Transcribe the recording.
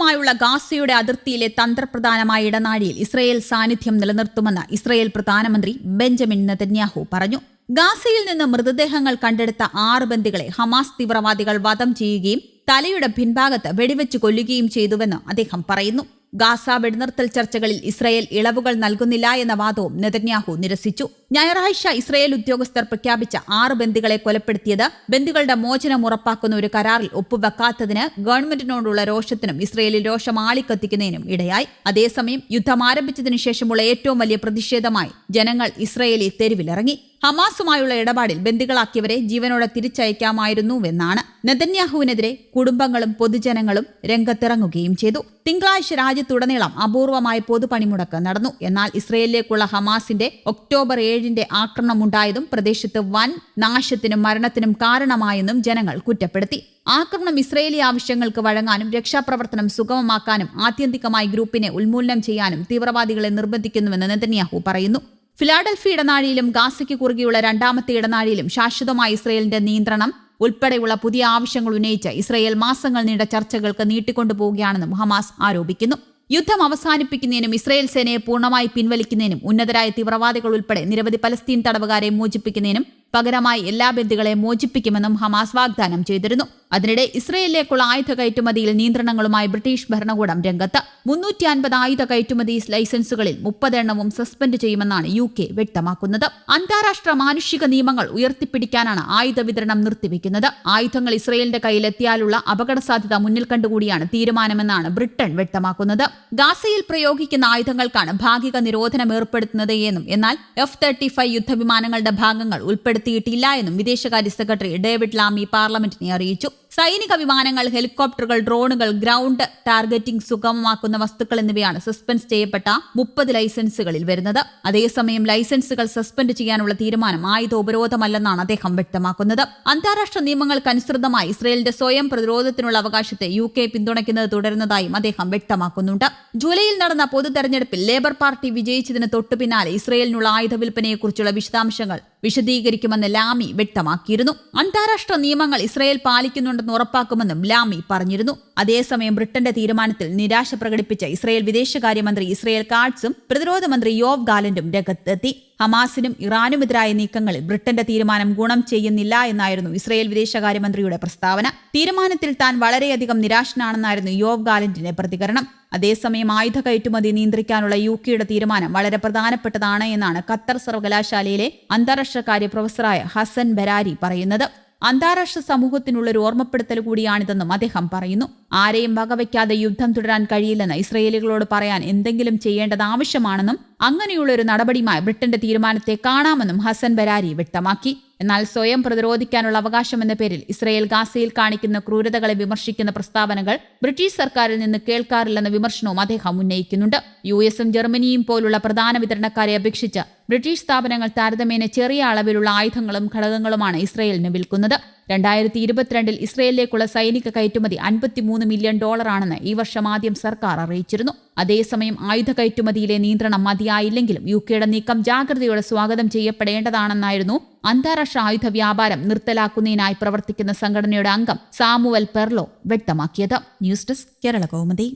ഹമാസുമായുള്ള ഗാസയുടെ അതിർത്തിയിലെ തന്ത്രപ്രധാനമായ ഇടനാഴിയിൽ ഇസ്രയേൽ സാന്നിധ്യം നിലനിർത്തുമെന്ന് ഇസ്രയേൽ പ്രധാനമന്ത്രി ബെഞ്ചമിൻ നെതന്യാഹു പറഞ്ഞു. ഗാസയിൽ നിന്ന് മൃതദേഹങ്ങൾ കണ്ടെടുത്ത ആറ് ബന്ദികളെ ഹമാസ് തീവ്രവാദികൾ വധം ചെയ്യുകയും തലയുടെ പിൻഭാഗത്ത് വെടിവെച്ച് കൊല്ലുകയും ചെയ്തുവെന്ന് അദ്ദേഹം പറയുന്നു. ഗാസ വെടിനിർത്തൽ ചർച്ചകളിൽ ഇസ്രയേൽ ഇളവുകൾ നൽകുന്നില്ല എന്ന വാദവും നെതന്യാഹു നിരസിച്ചു. ഞായറാഴ്ച ഇസ്രയേൽ ഉദ്യോഗസ്ഥർ പ്രഖ്യാപിച്ച ആറ് ബന്ദികളെ കൊലപ്പെടുത്തിയത് ബന്ദികളുടെ മോചനം ഉറപ്പാക്കുന്ന ഒരു കരാറിൽ ഒപ്പുവെക്കാത്തതിന് ഗവൺമെന്റിനോടുള്ള രോഷത്തിനും ഇസ്രയേലിൽ രോഷം ആളിക്കത്തിക്കുന്നതിനും ഇടയായി. അതേസമയം യുദ്ധം ആരംഭിച്ചതിനു ശേഷമുള്ള ഏറ്റവും വലിയ പ്രതിഷേധമായി ജനങ്ങൾ ഇസ്രയേലി തെരുവിലിറങ്ങി. ഹമാസുമായുള്ള ഇടപാടിൽ ബന്ദികളാക്കിയവരെ ജീവനോടെ തിരിച്ചയക്കാമായിരുന്നുവെന്നാണ് നെതന്യാഹുവിനെതിരെ കുടുംബങ്ങളും പൊതുജനങ്ങളും രംഗത്തിറങ്ങുകയും ചെയ്തു. തിങ്കളാഴ്ച രാജ്യത്തുടനീളം അപൂർവമായ പൊതുപണിമുടക്ക് നടന്നു. എന്നാൽ ഇസ്രയേലിലേക്കുള്ള ഹമാസിന്റെ ഒക്ടോബർ ഏഴിന്റെ ആക്രമണമുണ്ടായതും പ്രദേശത്ത് വൻ നാശത്തിനും മരണത്തിനും കാരണമായെന്നും ജനങ്ങൾ കുറ്റപ്പെടുത്തി. ആക്രമണം ഇസ്രയേലി ആവശ്യങ്ങൾക്ക് വഴങ്ങാനും രക്ഷാപ്രവർത്തനം സുഗമമാക്കാനും ആത്യന്തികമായി ഗ്രൂപ്പിനെ ഉന്മൂലനം ചെയ്യാനും തീവ്രവാദികളെ നിർബന്ധിക്കുന്നുവെന്ന് നെതന്യാഹു പറയുന്നു. ഫിലാഡൽഫി ഇടനാഴിയിലും ഗാസയ്ക്ക് കുറുകെയുള്ള രണ്ടാമത്തെ ഇടനാഴിയിലും ശാശ്വതമായ ഇസ്രയേലിന്റെ നിയന്ത്രണം ഉൾപ്പെടെയുള്ള പുതിയ ആവശ്യങ്ങൾ ഉന്നയിച്ച് ഇസ്രയേൽ മാസങ്ങൾ നീണ്ട ചർച്ചകൾക്ക് നീട്ടിക്കൊണ്ടുപോവുകയാണെന്നും ഹമാസ് ആരോപിക്കുന്നു. യുദ്ധം അവസാനിപ്പിക്കുന്നതിനും ഇസ്രയേൽ സേനയെ പൂർണമായി പിൻവലിക്കുന്നതിനും ഉന്നതരായ തീവ്രവാദികൾ ഉൾപ്പെടെ നിരവധി പലസ്തീൻ തടവുകാരെ മോചിപ്പിക്കുന്നതിനും പകരമായി എല്ലാ ബന്ദികളെ മോചിപ്പിക്കുമെന്നും ഹമാസ് വാഗ്ദാനം ചെയ്തിരുന്നു. അതിനിടെ ഇസ്രയേലിലേക്കുള്ള ആയുധ കയറ്റുമതിയിൽ നിയന്ത്രണങ്ങളുമായി ബ്രിട്ടീഷ് ഭരണകൂടം രംഗത്ത്. മുന്നൂറ്റി അൻപത് ആയുധ കയറ്റുമതി ലൈസൻസുകളിൽ മുപ്പതെണ്ണവും സസ്പെൻഡ് ചെയ്യുമെന്നാണ് യു കെ വ്യക്തമാക്കുന്നത്. അന്താരാഷ്ട്ര മാനുഷിക നിയമങ്ങൾ ഉയർത്തിപ്പിടിക്കാനാണ് ആയുധ വിതരണം നിർത്തിവെക്കുന്നത്. ആയുധങ്ങൾ ഇസ്രയേലിന്റെ കയ്യിലെത്തിയാലുള്ള അപകട സാധ്യത മുന്നിൽ കണ്ടുകൂടിയാണ് തീരുമാനമെന്നാണ് ബ്രിട്ടൻ വ്യക്തമാക്കുന്നത്. ഗാസയിൽ പ്രയോഗിക്കുന്ന ആയുധങ്ങൾക്കാണ് ഭാഗിക നിരോധനം ഏർപ്പെടുത്തുന്നത് എന്നും എന്നാൽ എഫ് തേർട്ടി ഫൈവ് യുദ്ധവിമാനങ്ങളുടെ ഭാഗങ്ങൾ ഉൾപ്പെടുത്തിയിട്ടില്ല എന്നും വിദേശകാര്യ സെക്രട്ടറി ഡേവിഡ് ലാമി പാർലമെന്റിനെ അറിയിച്ചു. സൈനിക വിമാനങ്ങൾ ഹെലികോപ്റ്ററുകൾ ഡ്രോണുകൾ ഗ്രൗണ്ട് ടാർഗറ്റിംഗ് സുഗമമാക്കുന്ന വസ്തുക്കൾ എന്നിവയാണ് സസ്പെൻഡ് ചെയ്യപ്പെട്ട മുപ്പത് ലൈസൻസുകളിൽ വരുന്നത്. അതേസമയം ലൈസൻസുകൾ സസ്പെൻഡ് ചെയ്യാനുള്ള തീരുമാനം ആയുധ ഉപരോധമല്ലെന്നാണ് അദ്ദേഹം വ്യക്തമാക്കുന്നത്. അന്താരാഷ്ട്ര നിയമങ്ങൾക്കനുസൃതമായി ഇസ്രയേലിന്റെ സ്വയം പ്രതിരോധത്തിനുള്ള അവകാശത്തെ യു കെ പിന്തുണയ്ക്കുന്നത് തുടരുന്നതായും അദ്ദേഹം വ്യക്തമാക്കുന്നുണ്ട്. ജൂലൈയിൽ നടന്ന പൊതു തെരഞ്ഞെടുപ്പിൽ ലേബർ പാർട്ടി വിജയിച്ചതിന് തൊട്ടു പിന്നാലെ ഇസ്രയേലിനുള്ള ആയുധ വിൽപ്പനയെക്കുറിച്ചുള്ള വിശദാംശങ്ങൾ വിശദീകരിക്കുമെന്ന് ലാമി വ്യക്തമാക്കിയിരുന്നു. അന്താരാഷ്ട്ര നിയമങ്ങൾ ഇസ്രയേൽ പാലിക്കുന്നുണ്ടെന്ന് ഉറപ്പാക്കുമെന്നും ലാമി പറഞ്ഞിരുന്നു. അതേസമയം ബ്രിട്ടന്റെ തീരുമാനത്തിൽ നിരാശ പ്രകടിപ്പിച്ച ഇസ്രയേൽ വിദേശകാര്യമന്ത്രി ഇസ്രയേൽ കാർഡ്സും പ്രതിരോധ മന്ത്രി യോവ് ഗാലന്റും രംഗത്തെത്തി. ഹമാസിനും ഇറാനുമെതിരായ നീക്കങ്ങളിൽ ബ്രിട്ടന്റെ തീരുമാനം ഗുണം ചെയ്യുന്നില്ല എന്നായിരുന്നു ഇസ്രയേൽ വിദേശകാര്യമന്ത്രിയുടെ പ്രസ്താവന. തീരുമാനത്തിൽ താൻ വളരെയധികം നിരാശനാണെന്നായിരുന്നു യോവ് ഗാലന്റിന്റെ പ്രതികരണം. അതേസമയം ആയുധ കയറ്റുമതി നിയന്ത്രിക്കാനുള്ള യു കെയുടെ തീരുമാനം വളരെ പ്രധാനപ്പെട്ടതാണ് എന്നാണ് ഖത്തർ സർവകലാശാലയിലെ അന്താരാഷ്ട്രകാര്യ പ്രൊഫസറായ ഹസൻ ബരാരി പറയുന്നത്. അന്താരാഷ്ട്ര സമൂഹത്തിനുള്ളൊരു ഓർമ്മപ്പെടുത്തൽ കൂടിയാണിതെന്നും അദ്ദേഹം പറയുന്നു. ആരെയും വകവയ്ക്കാതെ യുദ്ധം തുടരാൻ കഴിയില്ലെന്ന് ഇസ്രയേലികളോട് പറയാൻ എന്തെങ്കിലും ചെയ്യേണ്ടത് ആവശ്യമാണെന്നും അങ്ങനെയുള്ള ഒരു നടപടിയുമായി ബ്രിട്ടന്റെ തീരുമാനത്തെ കാണാമെന്നും ഹസൻ ബരാരി വ്യക്തമാക്കി. എന്നാൽ സ്വയം പ്രതിരോധിക്കാനുള്ള അവകാശം എന്ന പേരിൽ ഇസ്രയേൽ ഗാസയിൽ കാണിക്കുന്ന ക്രൂരതകളെ വിമർശിക്കുന്ന പ്രസ്താവനകൾ ബ്രിട്ടീഷ് സർക്കാരിൽ നിന്ന് കേൾക്കാറില്ലെന്ന വിമർശനവും അദ്ദേഹം ഉന്നയിക്കുന്നുണ്ട്. യു എസും ജർമ്മനിയും പോലുള്ള പ്രധാന വിതരണക്കാരെ അപേക്ഷിച്ച് ബ്രിട്ടീഷ് സ്ഥാപനങ്ങൾ താരതമ്യേന ചെറിയ അളവിലുള്ള ആയുധങ്ങളും ഘടകങ്ങളുമാണ് ഇസ്രയേലിന് വിൽക്കുന്നത്. രണ്ടായിരത്തി ഇരുപത്തിരണ്ടിൽ ഇസ്രയേലിലേക്കുള്ള സൈനിക കയറ്റുമതി അൻപത്തിമൂന്ന് മില്യൺ ഡോളറാണെന്ന് ഈ വർഷം ആദ്യം സർക്കാർ അറിയിച്ചിരുന്നു. അതേസമയം ആയുധ കയറ്റുമതിയിലെ നിയന്ത്രണം മതിയായില്ലെങ്കിലും യു കെയുടെ നീക്കം ജാഗ്രതയോടെ സ്വാഗതം ചെയ്യപ്പെടേണ്ടതാണെന്നായിരുന്നു അന്താരാഷ്ട്ര ആയുധ വ്യാപാരം നിർത്തലാക്കുന്നതിനായി പ്രവർത്തിക്കുന്ന സംഘടനയുടെ അംഗം സാമുവൽ പെർലോ വ്യക്തമാക്കിയത്. News desk Kerala Kaumudi.